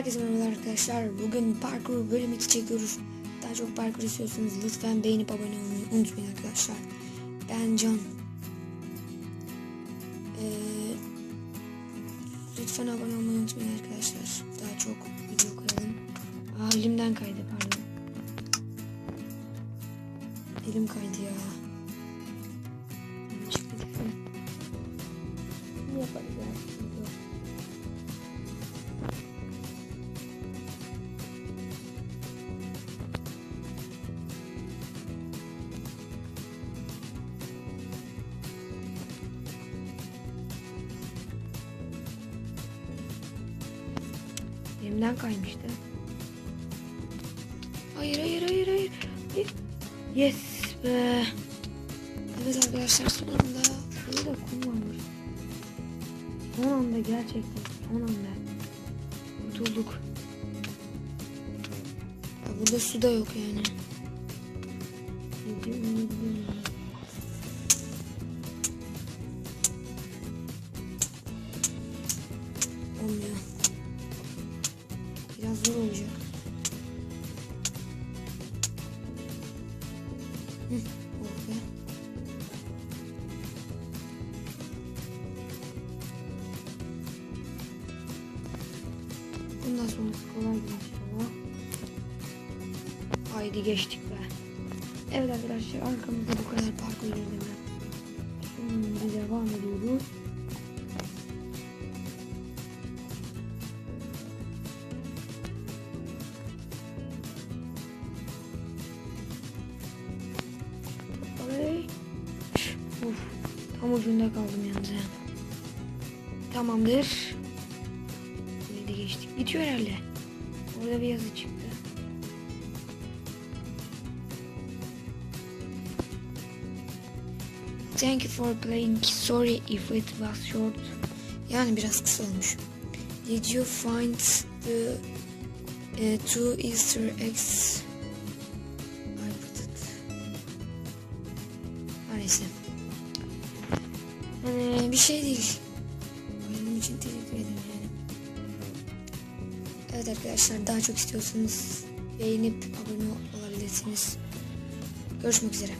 Herkese merhaba arkadaşlar. Bugün parkur bölüm 2 çekiyoruz. Daha çok parkur istiyorsanız lütfen beğenip abone olmayı unutmayın arkadaşlar. Ben Can. Ee, lütfen abone olmayı unutmayın arkadaşlar. Daha çok video koyalım. Aa elimden kaydı pardon. Elim kaydı ya. Ne yaparız ya? Elimden kaymıştı. Hayır hayır hayır hayır. Yes be. Evet arkadaşlar son anda. Burada da kum varmış. Son anda gerçekten son anda. Kurtulduk. Ya burada su da yok yani. Ne diyor, zor olacak. Hı, oh be. Bundan sonrası kolay inşallah. Haydi geçtik be. Evet arkadaşlar arkamızda bu kadar parkur ilerleme. Şimdi devam ediyoruz. Uf, tam ucunda kaldım yalnız ya. Tamamdır. Burayı geçtik. Bitiyor herhalde. Orada bir yazı çıktı. Thank you for playing. Sorry if it was short. Yani biraz kısa olmuş. Did you find the uh, two Easter eggs? I put it. Her neyse. Yani bir şey değil. Oyunum için teşekkür ederim yani. Evet arkadaşlar daha çok istiyorsanız beğenip abone olabilirsiniz. Görüşmek üzere.